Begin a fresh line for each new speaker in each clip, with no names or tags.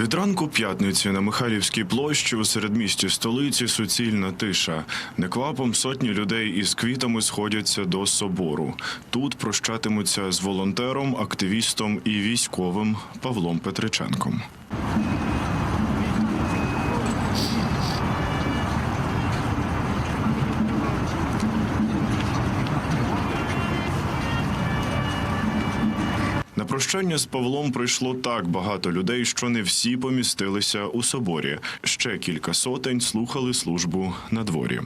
Від ранку п'ятниці на Михайлівській площі у середмісті столиці суцільна тиша. Неквапом сотні людей із квітами сходяться до собору. Тут прощатимуться з волонтером, активістом і військовим Павлом Петриченком. Прощання з Павлом прийшло так багато людей, що не всі помістилися у соборі. Ще кілька сотень слухали службу на дворі.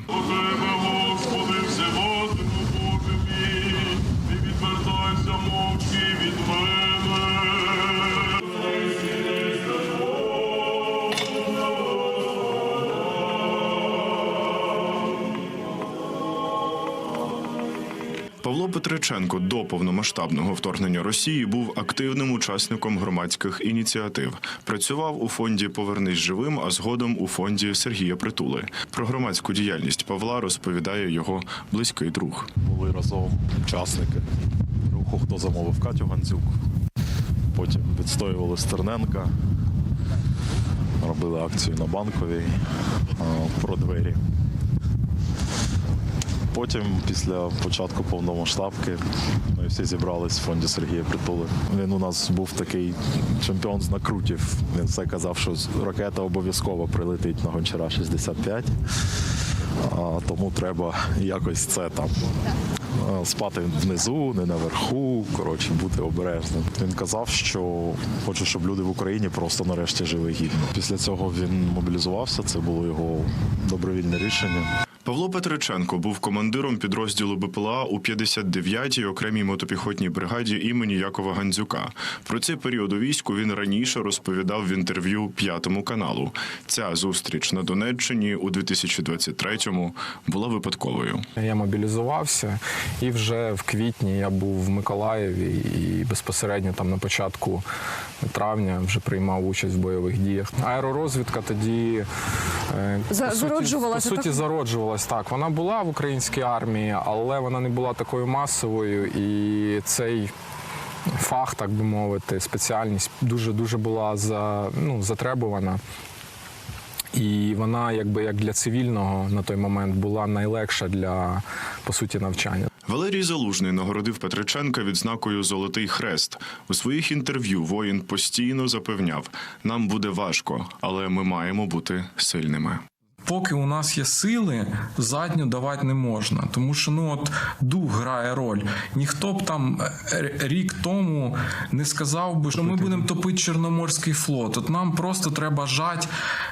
Петриченко до повномасштабного вторгнення Росії був активним учасником громадських ініціатив. Працював у фонді Повернись живим, а згодом у фонді Сергія Притули. Про громадську діяльність Павла розповідає його близький друг.
були разом учасники руху, хто замовив Катю Гандзюк. Потім відстоювали Стерненка, робили акцію на банковій про двері. Потім, після початку повномасштабки, ми всі зібрались в фонді Сергія Притули. Він у нас був такий чемпіон з накрутів. Він все казав, що ракета обов'язково прилетить на гончара 65. А, тому треба якось це там е, спати внизу, не наверху. Коротше, бути обережним. Він казав, що хоче, щоб люди в Україні просто нарешті жили гідно. Після цього він мобілізувався. Це було його добровільне рішення.
Павло Петриченко був командиром підрозділу БПЛА у 59-й окремій мотопіхотній бригаді імені Якова Гандзюка. Про цей період у війську він раніше розповідав в інтерв'ю п'ятому каналу. Ця зустріч на Донеччині у 2023-му була випадковою.
Я мобілізувався, і вже в квітні я був в Миколаєві і безпосередньо там на початку травня вже приймав участь в бойових діях. Аеророзвідка тоді
За-
по суті- по суті,
так?
зароджувалась так. Вона була в українській армії, але вона не була такою масовою і цей. Фах, так би мовити, спеціальність дуже дуже була за, ну, затребувана. І вона, якби як для цивільного на той момент, була найлегша для по суті навчання.
Валерій Залужний нагородив Петриченка відзнакою Золотий хрест. У своїх інтерв'ю воїн постійно запевняв: нам буде важко, але ми маємо бути сильними.
Поки у нас є сили, задню давати не можна, тому що ну от дух грає роль. Ніхто б там е, рік тому не сказав би, що ми будемо топити Чорноморський флот. От нам просто треба жать,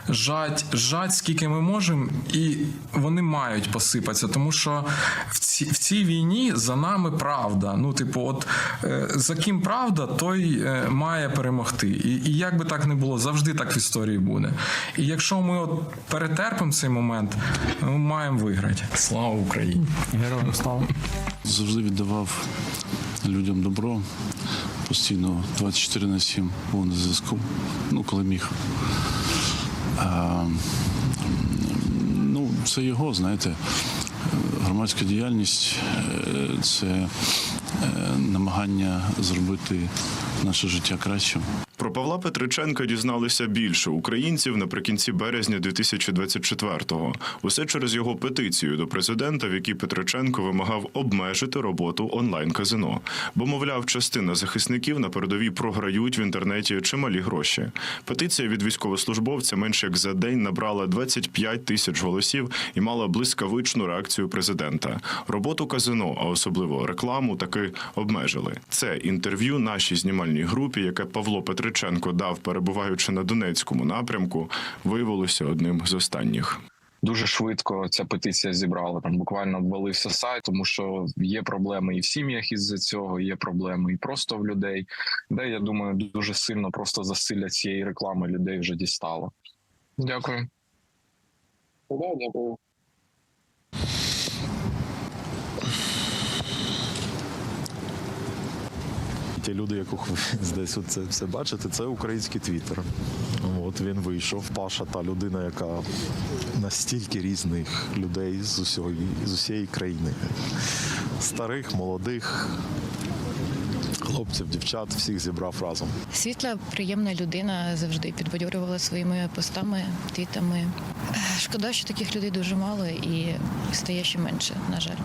жать, жать, скільки ми можемо, і вони мають посипатися, тому що в цій, в цій війні за нами правда. Ну, типу, от е, за ким правда, той е, має перемогти. І, і як би так не було, завжди так в історії буде. І якщо ми от перетерпимо цей момент, ми маємо виграти. Слава Україні!
Героям слава!
завжди віддавав людям добро. Постійно 24 на 7 був на зв'язку, ну, коли міг. А, ну, це його, знаєте, громадська діяльність е, це е, намагання зробити наше життя кращим.
Про Павла Петриченка дізналися більше українців наприкінці березня 2024-го. Усе через його петицію до президента, в якій Петриченко вимагав обмежити роботу онлайн-казино. Бо, мовляв, частина захисників на передовій програють в інтернеті чималі гроші. Петиція від військовослужбовця менше як за день набрала 25 тисяч голосів і мала блискавичну реакцію президента. Роботу казино, а особливо рекламу, таки обмежили. Це інтерв'ю нашій знімальній групі, яке Павло Петриченко дав, перебуваючи на Донецькому напрямку, виявилося одним з останніх.
дуже швидко ця петиція зібрала. Там буквально обвалився сайт, тому що є проблеми і в сім'ях із-за цього, є проблеми і просто в людей. Де я думаю, дуже сильно просто засилля цієї реклами людей вже дістало. Дякую. Дякую.
Ті люди, яких ви десь це все бачите, це український твіттер. От він вийшов. Паша, та людина, яка настільки різних людей з усього з усієї країни. Старих, молодих, Хлопців, дівчат, всіх зібрав разом.
Світла, приємна людина завжди підбадьорювала своїми постами, твітами. Шкода, що таких людей дуже мало і стає ще менше, на жаль.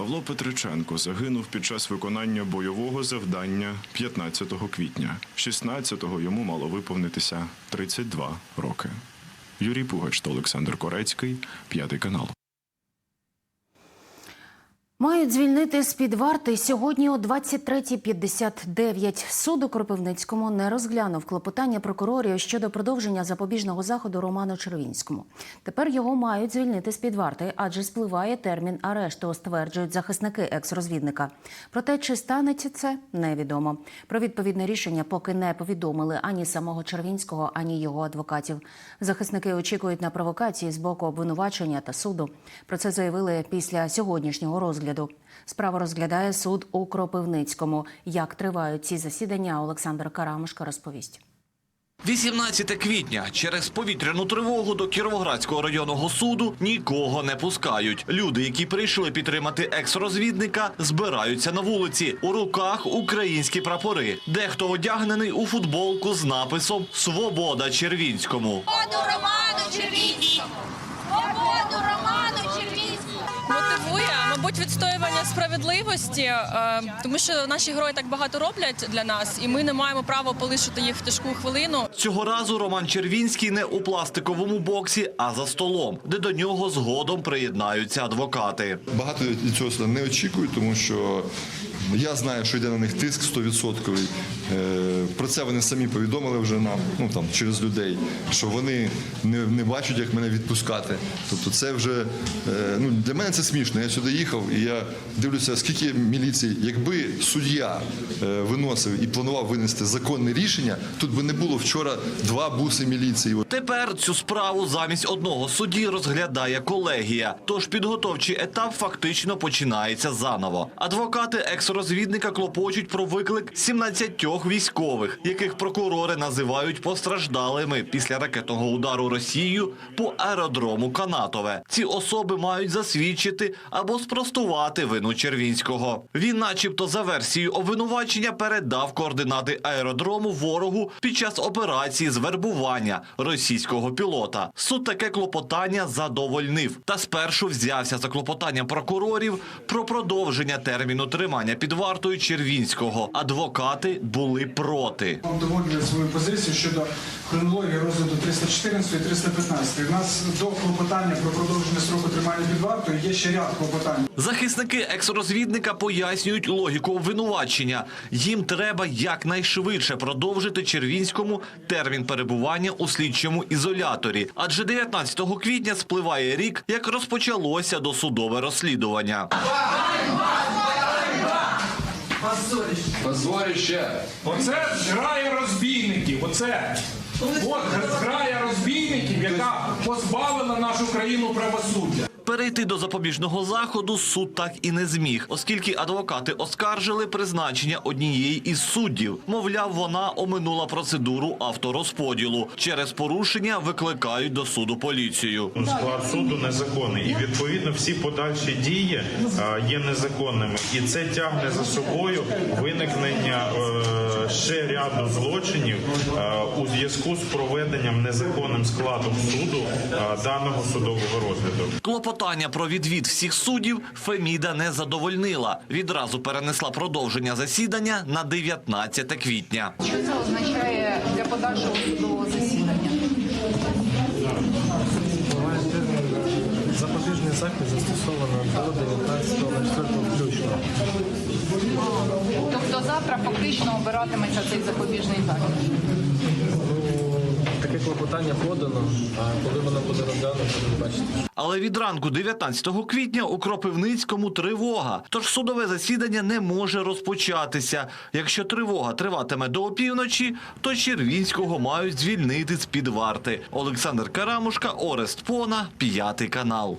Павло Петриченко загинув під час виконання бойового завдання 15 квітня. 16-го йому мало виповнитися 32 роки. Юрій Пугач та Олександр Корецький, п'ятий канал.
Мають звільнити з-під варти сьогодні о 23.59. Суд у Кропивницькому не розглянув клопотання прокурорів щодо продовження запобіжного заходу Роману Червінському. Тепер його мають звільнити з-під варти, адже спливає термін арешту, стверджують захисники екс-розвідника. Проте чи станеться це, невідомо. Про відповідне рішення поки не повідомили ані самого Червінського, ані його адвокатів. Захисники очікують на провокації з боку обвинувачення та суду. Про це заявили після сьогоднішнього розгляду. Справу розглядає суд у Кропивницькому. Як тривають ці засідання, Олександр Карамушка розповість.
18 квітня через повітряну тривогу до Кіровоградського районного суду нікого не пускають. Люди, які прийшли підтримати екс-розвідника, збираються на вулиці. У руках українські прапори. Дехто одягнений у футболку з написом Свобода Червінському.
Свободу Роману Червінському! Свободу!
Мотивує, мабуть, відстоювання справедливості, е, тому що наші герої так багато роблять для нас, і ми не маємо права полишити їх в тяжку хвилину.
Цього разу Роман Червінський не у пластиковому боксі, а за столом, де до нього згодом приєднаються адвокати.
Багато цього не очікують, тому що я знаю, що йде на них тиск 100%. Е, Про це вони самі повідомили вже нам, ну там через людей, що вони не, не бачать, як мене відпускати. Тобто, це вже е, ну для мене це смішно. Я сюди їхав і я дивлюся, скільки міліції, якби суддя е, виносив і планував винести законне рішення, тут би не було вчора два буси міліції.
Тепер цю справу замість одного судді розглядає колегія. Тож підготовчий етап фактично починається заново. Адвокати екс-розвідника клопочуть про виклик 17 військових, яких прокурори називають постраждалими після ракетного удару Росією по аеродрому Канатове. Ці особи мають засвідчити або спростувати вину Червінського. Він, начебто, за версією обвинувачення, передав координати аеродрому ворогу під час операції з вербування російського пілота. Суд таке клопотання задовольнив та спершу взявся за клопотанням прокурорів про продовження терміну тримання під вартою Червінського. Адвокати були проти.
Вам доводили свою позицію щодо хронології розгляду 314 і 315. У нас до клопотання про продовження строку тримання під вартою є ще ряд клопотань.
Захисники екс-розвідника пояснюють логіку обвинувачення. Їм треба якнайшвидше продовжити Червінському термін перебування у слідчому ізоляторі. Адже 19 квітня спливає рік, як розпочалося досудове розслідування.
Позоріще!
Оце зграя розбійників. Оце. От зграя розбійників, яка позбавила нашу країну правосуддя.
Перейти до запобіжного заходу суд так і не зміг, оскільки адвокати оскаржили призначення однієї із суддів. Мовляв, вона оминула процедуру авторозподілу. Через порушення викликають до суду поліцію.
Склад суду незаконний, і відповідно всі подальші дії є незаконними, і це тягне за собою виникнення е, ще ряду злочинів у зв'язку з проведенням незаконним складом суду даного судового розгляду.
Клопотання про відвід всіх суддів Феміда не задовольнила. Відразу перенесла продовження засідання на 19 квітня.
Що це означає для подальшого судового засідання?
Запобіжний захід застосовано до 19.04 включно.
Тобто завтра фактично обиратиметься цей запобіжний захід.
Таке клопотання подано, а коли воно буде розглянуто, ви бачите.
Але від ранку 19 квітня у Кропивницькому тривога. Тож судове засідання не може розпочатися. Якщо тривога триватиме до опівночі, то Червінського мають звільнити з під варти. Олександр Карамушка, Орест Пона, п'ятий канал.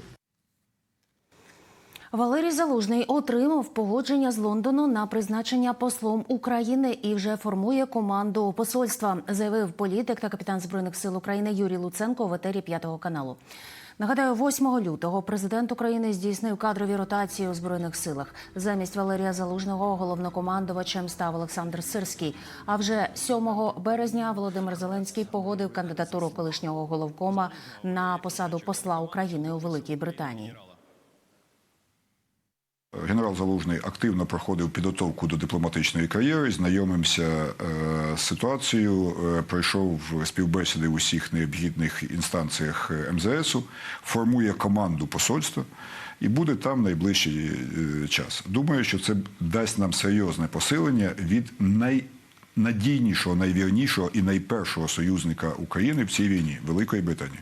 Валерій Залужний отримав погодження з Лондону на призначення послом України і вже формує команду посольства, заявив політик та капітан збройних сил України Юрій Луценко в етері п'ятого каналу. Нагадаю, 8 лютого президент України здійснив кадрові ротації у збройних силах. Замість Валерія Залужного головнокомандувачем став Олександр Сирський. А вже 7 березня Володимир Зеленський погодив кандидатуру колишнього головкома на посаду посла України у Великій Британії.
Генерал Залужний активно проходив підготовку до дипломатичної кар'єри, знайомився е, з ситуацією, е, пройшов співбесіди в усіх необхідних інстанціях е, МЗСу, формує команду посольства і буде там найближчий час. Думаю, що це дасть нам серйозне посилення від найнадійнішого, найвірнішого і найпершого союзника України в цій війні Великої Британії.